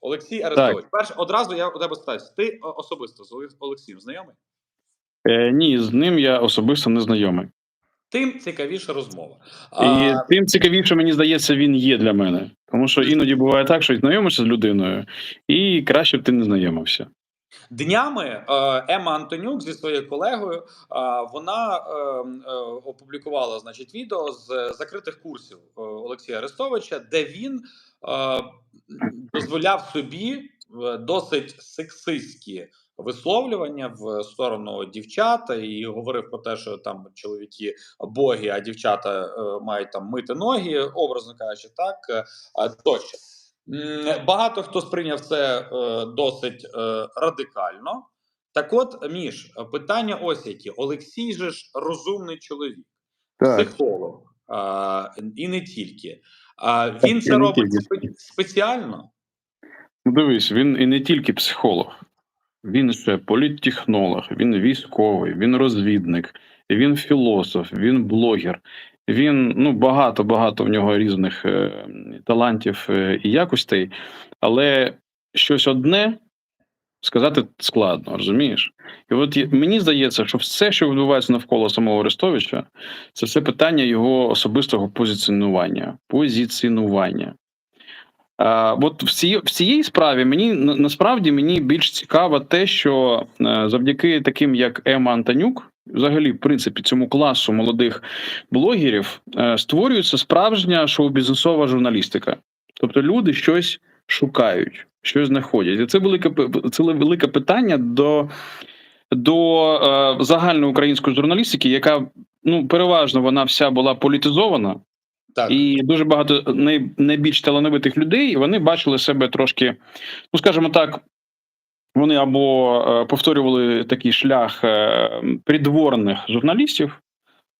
Олексій Арестович. перш одразу я у тебе спитаюсь. Ти особисто з Олексієм знайомий? Е, ні, з ним я особисто не знайомий. Тим цікавіша розмова. І тим цікавіше, мені здається, він є для мене. Тому що іноді буває так, що знайомишся з людиною, і краще б ти не знайомився. Днями е, Ема Антонюк зі своєю колегою е, вона е, опублікувала значить відео з закритих курсів Олексія Арестовича, де він дозволяв собі досить сексистські висловлювання в сторону дівчат і говорив про те, що там чоловіки боги, а дівчата мають там мити ноги, образно кажучи, так тощо. Багато хто сприйняв це е, досить е, радикально. Так, от, Міш, питання ось які: Олексій же ж розумний чоловік, психолог, а, і не тільки. А, він і це робить тільки. спеціально. Ну, Дивись, він і не тільки психолог, він ще політтехнолог, він військовий, він розвідник, він філософ, він блогер. Він ну багато багато в нього різних е, талантів е, і якостей, але щось одне сказати складно, розумієш? І от мені здається, що все, що відбувається навколо самого Арестовича, це все питання його особистого позиціонування. Позиціонування. А, от в цій, в цій справі мені насправді мені більш цікаво те, що е, завдяки таким, як Ема Антонюк, взагалі, в принципі, цьому класу молодих блогерів е, створюється справжня шоу-бізнесова журналістика. Тобто люди щось шукають, щось знаходять. І це велике це велике питання до, до е, загальноукраїнської журналістики, яка ну переважно вона вся була політизована. Так, І дуже багато най, найбільш талановитих людей вони бачили себе трошки, ну скажімо так, вони або е, повторювали такий шлях е, придворних журналістів,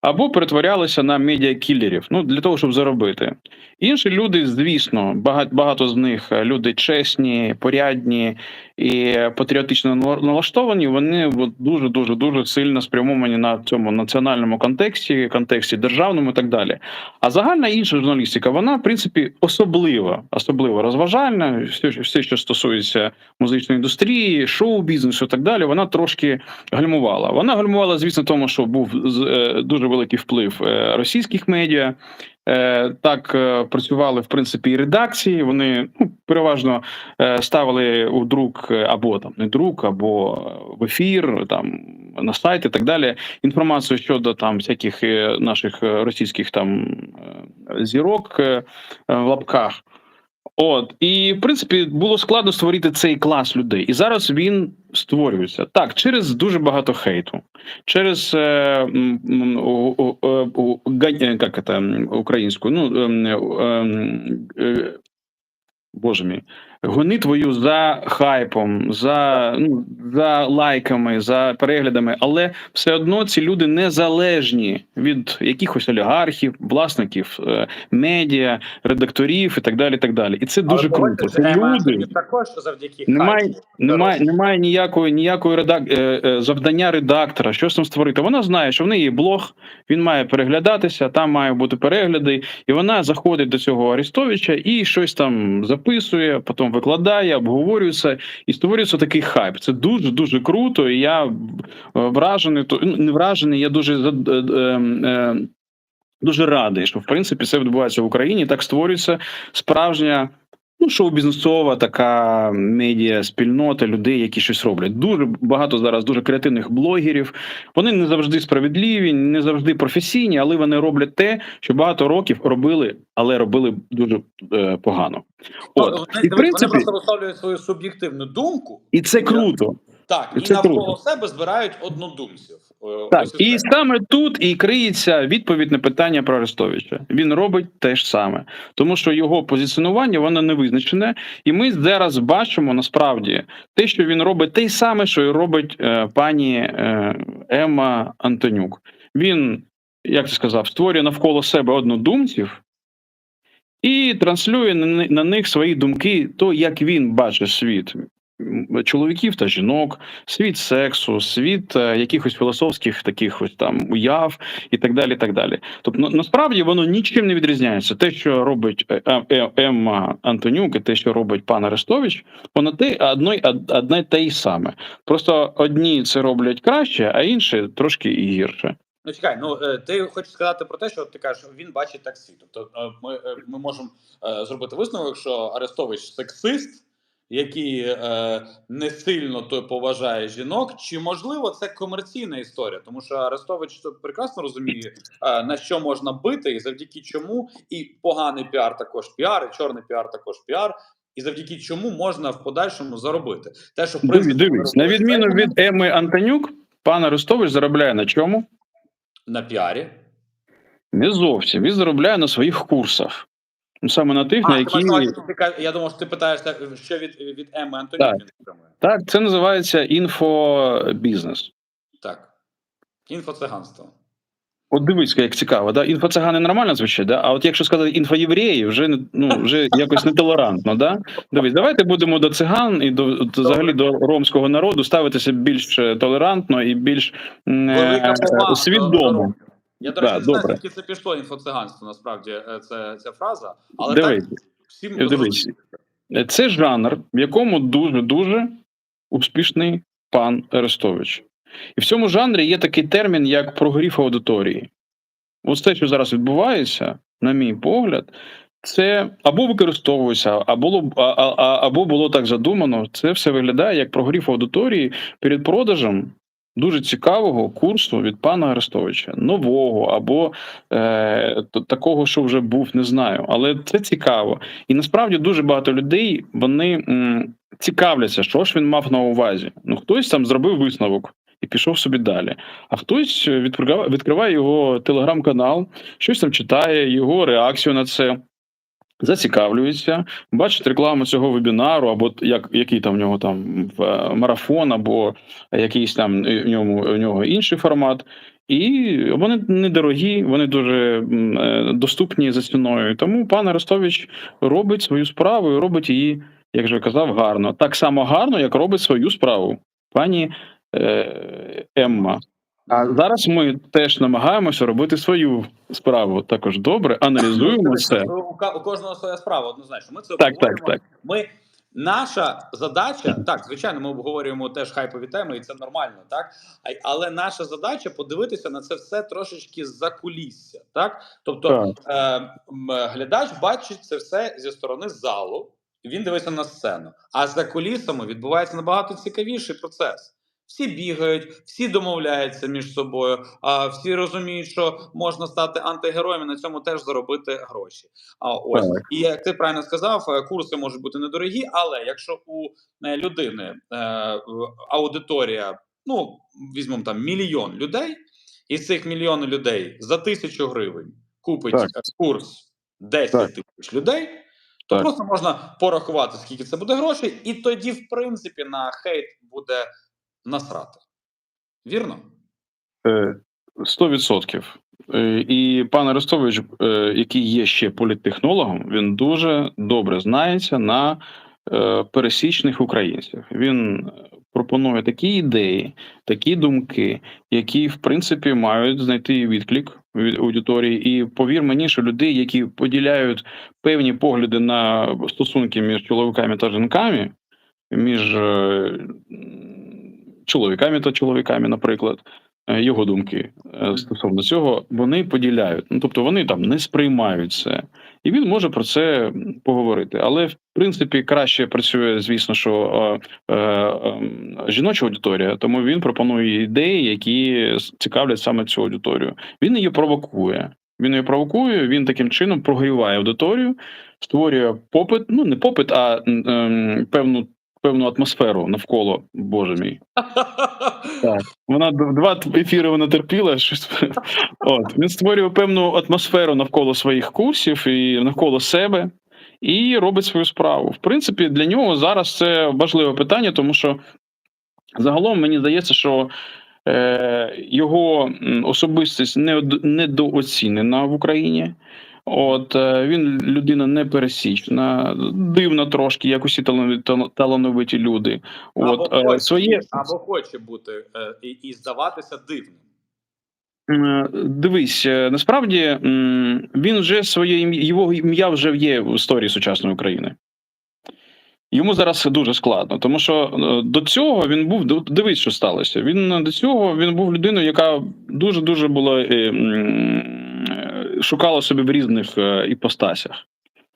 або перетворялися на медіакілерів, ну для того, щоб заробити. Інші люди, звісно, багато, багато з них е, люди чесні, порядні і патріотично налаштовані. Вони дуже дуже дуже сильно спрямовані на цьому національному контексті, контексті державному і так далі. А загальна інша журналістика, вона в принципі особлива, особливо розважальна. Все, що- стосується музичної індустрії, шоу-бізнесу і так далі, вона трошки гальмувала. Вона гальмувала, звісно, тому, що був е, дуже великий вплив е, російських медіа. Е, Так е, працювали в принципі і редакції. Вони ну, переважно ставили у друк або там не друк, або в ефір, там на сайт і так далі. Інформацію щодо там всяких наших російських там зірок в лапках. От і в принципі було складно створити цей клас людей, і зараз він створюється. Так через дуже багато хейту, через е, е, як це українську. ну е, ем, е, боже мій, гонитвою за хайпом, за, ну, за лайками, за переглядами, але все одно ці люди незалежні від якихось олігархів, власників е, медіа, редакторів і так далі. І так далі. І це дуже Але круто. це люди. Також завдяки Немає, хайпу. немає, немає ніякої ніякої редак... е, е, завдання редактора, щось там створити. Вона знає, що в неї є блог, він має переглядатися, там має бути перегляди, і вона заходить до цього Арестовича і щось там записує, потім викладає, обговорюється, і створюється такий хайп. Це дуже дуже круто. І я е, вражений, то ну, не вражений, я дуже е, е, е, Дуже радий, що в принципі це відбувається в Україні. Так створюється справжня ну, шоу-бізнесова така медіа спільнота людей, які щось роблять. Дуже багато зараз дуже креативних блогерів. Вони не завжди справедливі, не завжди професійні, але вони роблять те, що багато років робили, але робили дуже е, погано. От вони, і в принципі, вони просто висловлюють свою суб'єктивну думку. і це круто. Так, і Це навколо круто. себе збирають однодумців. Так, і саме тут і криється відповідь на питання про Арестовича. Він робить те ж саме, тому що його позиціонування воно не визначене, і ми зараз бачимо насправді те, що він робить, те саме, що і робить е, пані е, Ема Антонюк. Він, як ти сказав, створює навколо себе однодумців. І транслює на на них свої думки, то як він бачить світ. Чоловіків та жінок, світ сексу, світ е, якихось філософських таких ось там уяв і так далі. так далі. Тобто, насправді воно нічим не відрізняється. Те, що робить е, Е- Е- Емма Антонюк, і те, що робить пан Арестович, воно те одно, й- одне те й саме. Просто одні це роблять краще, а інші трошки і гірше. Ну чекай, ну ти хочеш сказати про те, що ти кажеш, він бачить так світ. Тобто ми, ми можемо зробити висновок, що Арестович сексист, який е, не сильно той поважає жінок, чи можливо це комерційна історія, тому що Арестович то прекрасно розуміє, е, на що можна бити, і завдяки чому і поганий піар також піар, і чорний піар також піар. І завдяки чому можна в подальшому заробити те, що в принципі Дивись, на відміну від Еми Антонюк, пан Арестович заробляє на чому? на піарі. Не зовсім. Він заробляє на своїх курсах. Ну, Саме на тих, А, на які я думав, що ти питаєшся, що від, від Еми Антонюк Так. так, це називається інфобізнес. Так. Інфоциганство. От дивись, як цікаво, да? інфоцигани нормально звучать, да? а от якщо сказати інфоєвреї, вже ну вже якось нетолерантно. Да? Дивись, давайте будемо до циган і до до- взагалі до ромського народу ставитися більш е, толерантно і більш е, свідомо. Я, до речі, Да, знаю, звідки це пішло інфоциганство, насправді, е, це, ця фраза. Але Дивись, так всім дивись. Це жанр, в якому дуже дуже успішний пан Арестович. І в цьому жанрі є такий термін, як прогрів аудиторії. Ось те, що зараз відбувається, на мій погляд, це або використовується, або, а, а- або було так задумано. Це все виглядає як прогрів аудиторії перед продажем дуже цікавого курсу від пана Арестовича, нового або е, такого, що вже був, не знаю. Але це цікаво. І насправді дуже багато людей вони м, цікавляться, що ж він мав на увазі. Ну хтось там зробив висновок. І пішов собі далі. А хтось відкриває, його телеграм-канал, щось там читає, його реакцію на це, зацікавлюється, бачить рекламу цього вебінару, або як, який там в нього там в, е, марафон, або якийсь там е, в ньому в нього інший формат. І вони недорогі, вони дуже е, доступні за ціною. Тому пан Арестович робить свою справу і робить її, як же казав, гарно. Так само гарно, як робить свою справу пані е, Емма. А зараз ми теж намагаємося робити свою справу також добре, аналізуємо це. У, кожного своя справа, однозначно. Ми це Так, так, так. Ми наша задача, так звичайно, ми обговорюємо теж хайпові теми, і це нормально, так але наша задача подивитися на це все трошечки за кулісся, так тобто Так. е, глядач бачить це все зі сторони залу. Він дивиться на сцену. А за кулісами відбувається набагато цікавіший процес. Всі бігають, всі домовляються між собою, а всі розуміють, що можна стати антигероєм і на цьому теж заробити гроші. А ось Так. і як ти правильно сказав, е, курси можуть бути недорогі, але якщо у е, людини е, аудиторія, ну візьмемо там мільйон людей, і з цих мільйону людей за тисячу гривень купить Так. курс 10 тисяч людей, то Так. просто можна порахувати, скільки це буде грошей, і тоді, в принципі, на хейт буде насрати. Вірно? Е, Сто відсотків. Е, І пан Арестович, е, який є ще політтехнологом, він дуже добре знається на е, пересічних українців. Він е, пропонує такі ідеї, такі думки, які в принципі мають знайти відклик від аудиторії. І повір мені, що людей, які поділяють певні погляди на стосунки між чоловіками та жінками, між е, чоловіками та чоловіками, наприклад, е, його думки е, стосовно цього, вони поділяють. Ну тобто вони там не сприймають це, і він може про це поговорити. Але в принципі краще працює, звісно, що е, е, е, жіноча аудиторія, тому він пропонує ідеї, які цікавлять саме цю аудиторію. Він її провокує. Він її провокує, він таким чином прогріває аудиторію, створює попит, ну не попит, а ем, певну певну атмосферу навколо, боже мій. Так. Вона два ефіри вона терпіла. Щось. От. Він створює певну атмосферу навколо своїх курсів і навколо себе, і робить свою справу. В принципі, для нього зараз це важливе питання, тому що загалом мені здається, що е, його особистість не, недооцінена в Україні. От е, він людина непересічна, дивна трошки, як усі талановиті, люди. От або, е, хоче, своє або хоче бути е, і, і здаватися дивним. Дивись, насправді він вже своє ім'я, його ім'я вже є в історії сучасної України. Йому зараз дуже складно, тому що до цього він був дивись, що сталося. Він до цього він був людиною, яка дуже дуже була шукала собі в різних е, іпостасях.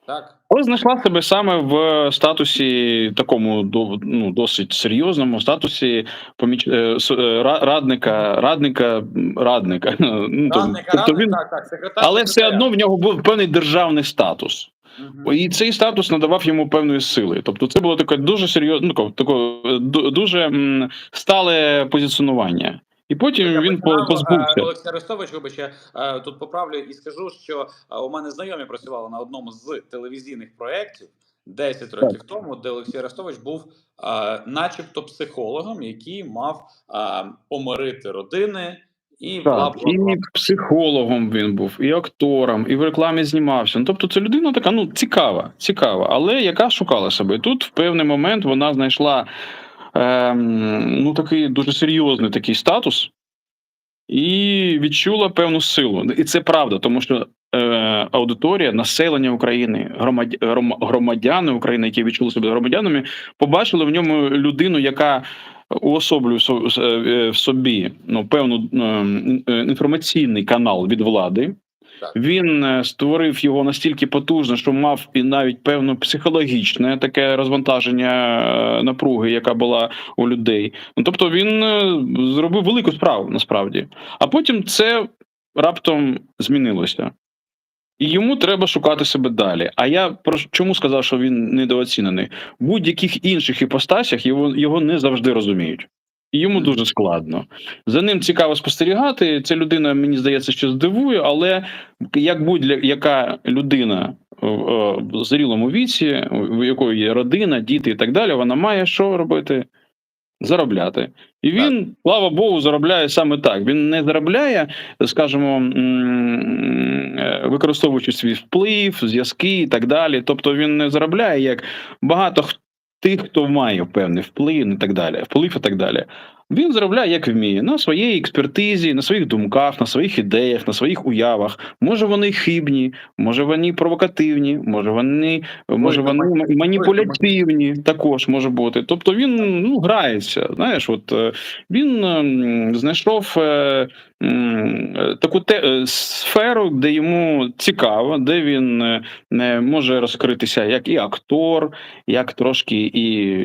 Так. Але знайшла себе саме в статусі такому до- ну, досить серйозному статусі поміч... е, е, радника, радника, радника. Ну, то- Радник, тобто він, так, так, секретар. але все одно в нього був певний державний статус. Мгм. І цей статус надавав йому певної сили. Тобто, це було таке дуже серйозне, ну, таке, дуже стале позиціонування. І потім Я він по- починав, позбувся. е, Олексій Арестович, вибач, я е, тут поправлю і скажу, що е, у мене знайомі працювали на одному з телевізійних проєктів 10 років тому, де Олексій Арестович був начебто психологом, який мав помирити родини і Так, і психологом він був, і актором, і в рекламі знімався. Ну, тобто, це людина така, ну, цікава, цікава, але яка шукала себе. І тут в певний момент вона знайшла ну, такий дуже серйозний такий статус і відчула певну силу. І це правда, тому що е, аудиторія, населення України, громадя, громадяни України, які відчули себе громадянами, побачили в ньому людину, яка уособлює е, в собі ну, певну е, інформаційний канал від влади. Він е, створив його настільки потужно, що мав і навіть певне психологічне таке розвантаження е, напруги, яка була у людей. Ну тобто він е, зробив велику справу насправді. А потім це раптом змінилося. І йому треба шукати себе далі. А я про чому сказав, що він недооцінений? В будь-яких інших іпостасях його, його не завжди розуміють. І йому дуже складно. За ним цікаво спостерігати. Ця людина, мені здається, що здивує, але як будь-яка людина в е, в зрілому віці, в якої є родина, діти і так далі, вона має що робити? Заробляти. І він, слава Богу, заробляє саме так. Він не заробляє, скажімо, е, використовуючи свій вплив, зв'язки і так далі. Тобто він не заробляє як багато х- тих, хто має певний вплив і так далі, вплив і так далі. Він заробляє як вміє на своїй експертизі, на своїх думках, на своїх ідеях, на своїх уявах. Може вони хибні, може вони провокативні, може вони, може вони маніпулятивні також може бути. Тобто він ну грається. Знаєш, от е, він ем, знайшов е, е, таку те, е, сферу, де йому цікаво, де він е, може розкритися як і актор, як трошки і.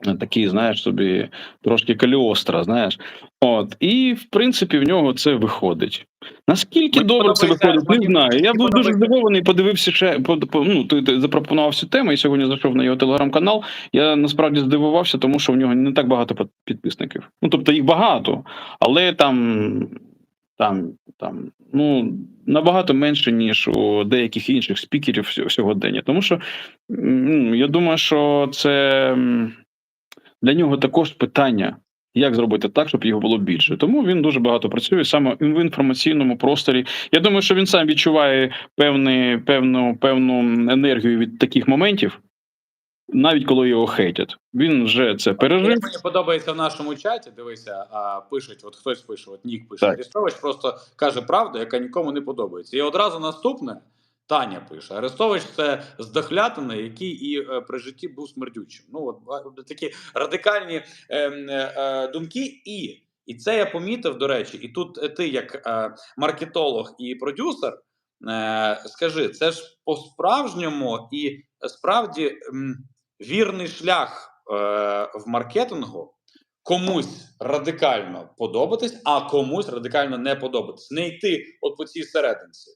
Такий, знаєш, собі трошки каліостра, знаєш. От, і в принципі в нього це виходить. Наскільки Мені добре це виходить, не знаю. Я був дуже здивований, подивився ще ну, ти, ти запропонував цю тему. Я сьогодні зайшов на його телеграм-канал. Я насправді здивувався, тому що в нього не так багато підписників. Ну тобто їх багато, але там, там, там, ну набагато менше, ніж у деяких інших спікерів сьо- сьогодення. Тому що я думаю, що це для нього також питання. Як зробити так, щоб його було більше? Тому він дуже багато працює саме в інформаційному просторі. Я думаю, що він сам відчуває певний, певну, певну енергію від таких моментів, навіть коли його хейтять. Він вже це пережив. Мені подобається в нашому чаті, дивися, а, пишуть, от хтось пише, от Нік пише, Так. Арестович просто каже правду, яка нікому не подобається. І одразу наступне Таня пише: Арестович це здохлятина, який і е, при житті був смердючим. Ну, от такі радикальні е, е, е, думки. І, і це я помітив, до речі, і тут е, ти, як е, маркетолог і продюсер, е, скажи, це ж по-справжньому і справді м, вірний шлях е, в маркетингу комусь радикально подобатись, а комусь радикально не подобатись. Не йти от по цій серединці.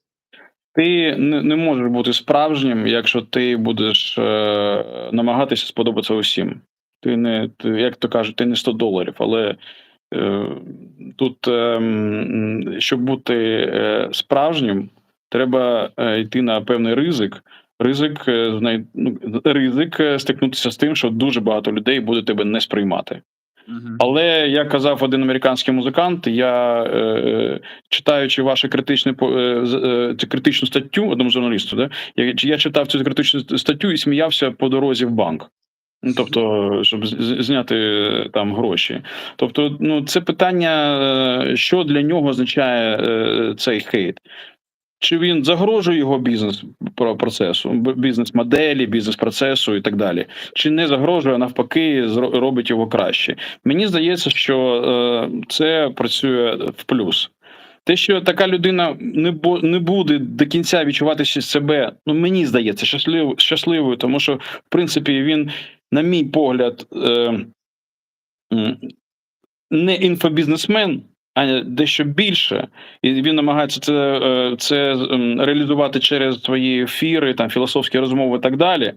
Ти не, не можеш бути справжнім, якщо ти будеш е, намагатися сподобатися усім. Ти не ти, як то кажуть, ти не 100 доларів, але е, тут, е, щоб бути е, справжнім, треба е, йти на певний ризик. Ризик е, ну, ризик стикнутися з тим, що дуже багато людей буде тебе не сприймати. Але як казав один американський музикант, я е, читаючи вашу критичну по- е, е, критичну статтю одному журналісту, да, я, я читав цю критичну статтю і сміявся по дорозі в банк. Ну, тобто, щоб зняти е, там гроші. Тобто, ну це питання, е, що для нього означає е, цей хейт. Чи він загрожує його бізнес процесу, бізнес-моделі, бізнес-процесу і так далі, чи не загрожує, а навпаки, робить його краще. Мені здається, що е, це працює в плюс. Те, що така людина не не буде до кінця відчувати себе, ну мені здається, щасливо, щасливою, тому що в принципі він, на мій погляд, е, не інфобізнесмен, а дещо більше, і він намагається це, е, це реалізувати через свої ефіри, там філософські розмови і так далі.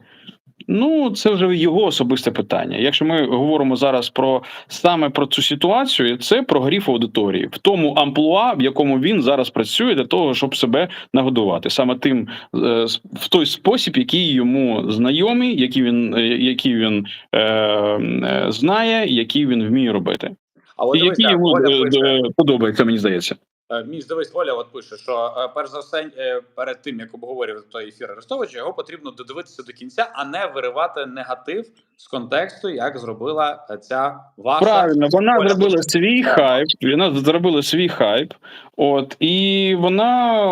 Ну, це вже його особисте питання. Якщо ми говоримо зараз про саме про цю ситуацію, це про гріф аудиторії в тому амплуа, в якому він зараз працює для того, щоб себе нагодувати, саме тим е, в той спосіб, який йому знайомий, який він, е, який він е, знає, який він вміє робити, А от і який дивися, йому Оля е, пише, е, подобається, мені здається. Мій Між дивись, Оля от пише, що е, перш за все, е, перед тим як обговорював той ефір Арестовича, його потрібно додивитися до кінця, а не виривати негатив з контексту, як зробила е, ця ваша Правильно, вона зробила свій хайп, вона зробила свій хайп, от і вона е,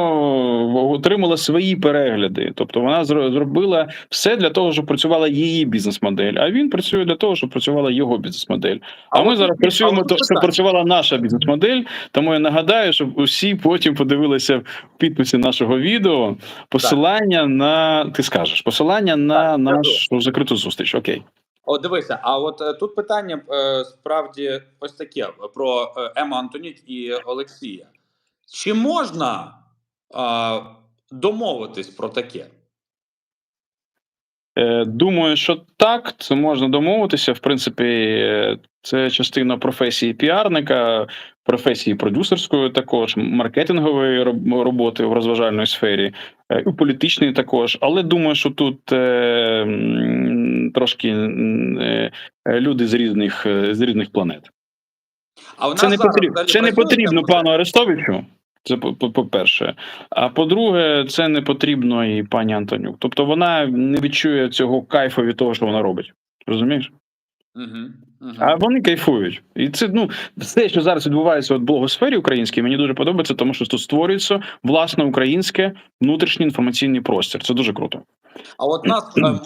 отримала свої перегляди. Тобто вона зробила все для того, щоб працювала її бізнес-модель. А він працює для того, щоб працювала його бізнес-модель. А, от ми зараз є- працюємо, то щоб працювала наша бізнес-модель. Тому я нагадаю, щоб усі потім подивилися в підписі нашого відео посилання на ти скажеш посилання на Так, скажу. нашу закриту зустріч. Окей. От дивися, а от е, тут питання е, справді ось таке про е, Ему Антоніть і Олексія. Чи можна е, домовитись про таке? Думаю, що так, це можна домовитися. В принципі, це частина професії піарника, професії продюсерської, також маркетингової роботи в розважальній сфері, е, і політичної також. Але думаю, що тут е, трошки е, люди з різних з різних планет. А Це не потрібно. Це не потрібно пану Арестовичу. Це по- по-перше. А по-друге, це не потрібно і пані Антонюк. Тобто вона не відчує цього кайфу від того, що вона робить. Розумієш? Мгм. А вони кайфують. І це ну все, що зараз відбувається в блогосфері українській, мені дуже подобається, тому що тут створюється власне українське внутрішній інформаційний простір. Це дуже круто. А от нас е,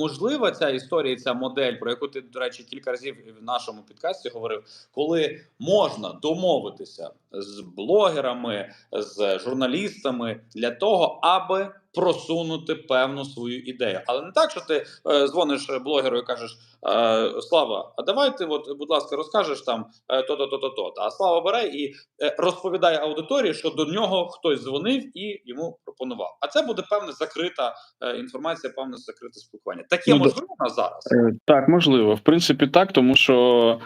можлива ця історія, ця модель, про яку ти, до речі, кілька разів в нашому підкасті говорив, коли можна домовитися з блогерами, з журналістами для того, аби просунути певну свою ідею. Але не так, що ти е, дзвониш блогеру і кажеш: е, Слава, а давай ти, от, будь ласка, розкажеш там е, то-то, то-то, то. А Слава бере і е, розповідає аудиторії, що до нього хтось дзвонив і йому пропонував. А це буде певна закрита е, інформація, певне закрите спілкування. Таке Ну, можливо у нас зараз. Так, можливо. В принципі, так, тому що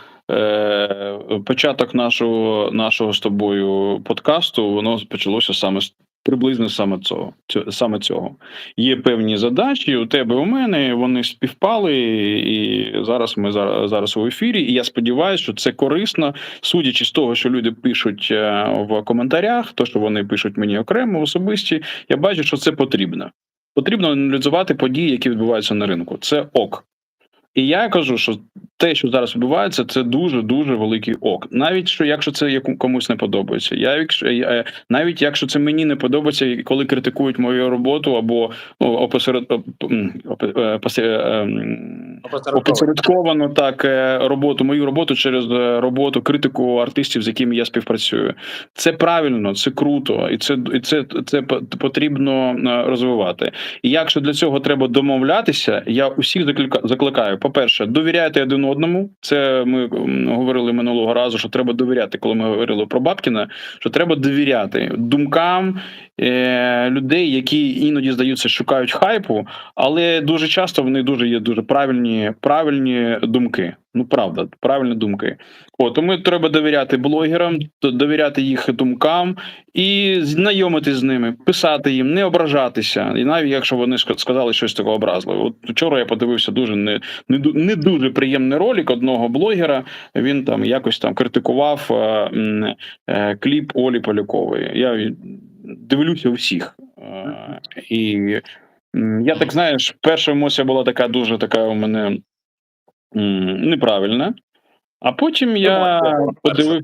початок нашого, нашого з тобою подкасту воно почалося саме приблизно саме цього. Саме цього. Є певні задачі у тебе, у мене, вони співпали, і зараз ми зараз, зараз у ефірі. І я сподіваюся, що це корисно, судячи з того, що люди пишуть е, в коментарях, то що вони пишуть мені окремо, особисті, я бачу, що це потрібно. Потрібно аналізувати події, які відбуваються на ринку. Це ок. І я кажу, що те, що зараз відбувається, це дуже дуже великий ок. Навіть що якщо це комусь не подобається, я якщо е, навіть якщо це мені не подобається, коли критикують мою роботу або ну, опосеред е, е, Опосередковано. так роботу, мою роботу через роботу критику артистів, з якими я співпрацюю. Це правильно, це круто, і це і це, це потрібно розвивати. І якщо для цього треба домовлятися, я усіх заклика- закликаю. По перше, довіряйте один одному. Це ми говорили минулого разу, що треба довіряти, коли ми говорили про Бабкіна. Що треба довіряти думкам е, людей, які іноді здаються, шукають хайпу, але дуже часто вони дуже є дуже правильні, правильні думки. Ну правда, правильні думки. О, тому треба довіряти блогерам, довіряти їх думкам і знайомитись з ними, писати їм, не ображатися. І навіть якщо вони сказали щось такого образливе. От вчора я подивився дуже не, не, не дуже приємний ролик одного блогера. Він там якось там критикував е, е, кліп Олі Полякової. Я дивлюся всіх. Е, і я так знаєш, перша емоція була така дуже така у мене неправильна. А потім я Емоція була перша. подивив.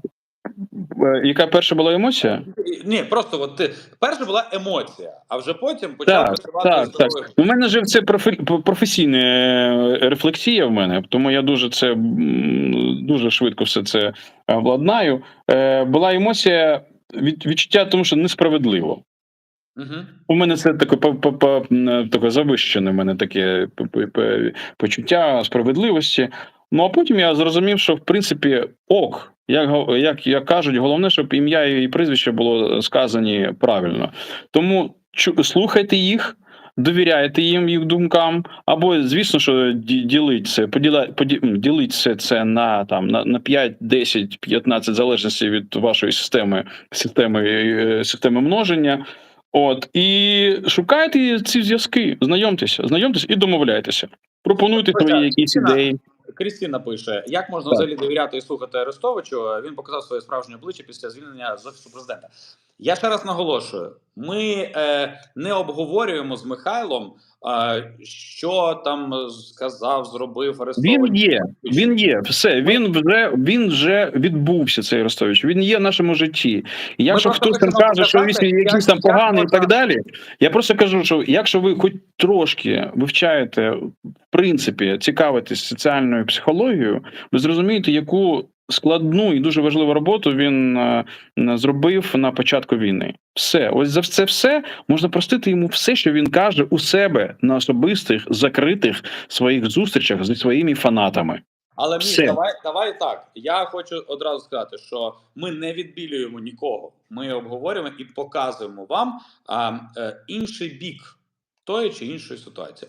Е, Яка перша була емоція? Ні, просто от ти перша була емоція, а вже потім почав Так, працювати так, так. здоровий У мене же це профі- професійна е, рефлексія в мене, тому я дуже це дуже швидко все це владнаю. Е, Була емоція від відчуття, тому що несправедливо. Угу. У мене це таке по- по- таке завищене. У мене таке почуття справедливості. Ну а потім я зрозумів, що в принципі ок, як, як, як кажуть, головне, щоб ім'я і прізвище було сказані правильно. Тому слухайте їх. Довіряйте їм їх думкам, або звісно, що ді- діліть це, поділя, поді, м, це, це на там на, на 5, 10, 15, залежності від вашої системи, системи, е, системи множення. От і шукайте ці зв'язки, знайомтеся, знайомтеся і домовляйтеся. Пропонуйте свої якісь Кристина, ідеї. Крістіна пише: як можна Так. взагалі довіряти і слухати Арестовичу? Він показав своє справжнє обличчя після звільнення з офісу президента. Я ще раз наголошую: ми е, не обговорюємо з Михайлом, що там сказав, зробив Арестович. Він є, він є. Все, він вже він вже відбувся. Цей Ростович. Він є в нашому житті. І якщо хтось там каже, що він якийсь там поганий і так далі. Я просто кажу, що якщо ви хоч трошки вивчаєте, в принципі, цікавитесь соціальною психологією, ви зрозумієте, яку складну і дуже важливу роботу він е, зробив на початку війни. Все, ось за це все можна простити йому все, що він каже у себе на особистих закритих своїх зустрічах зі своїми фанатами. Але Все. давай, давай так. Я хочу одразу сказати, що ми не відбілюємо нікого. Ми обговорюємо і показуємо вам а, е, інший бік тої чи іншої ситуації.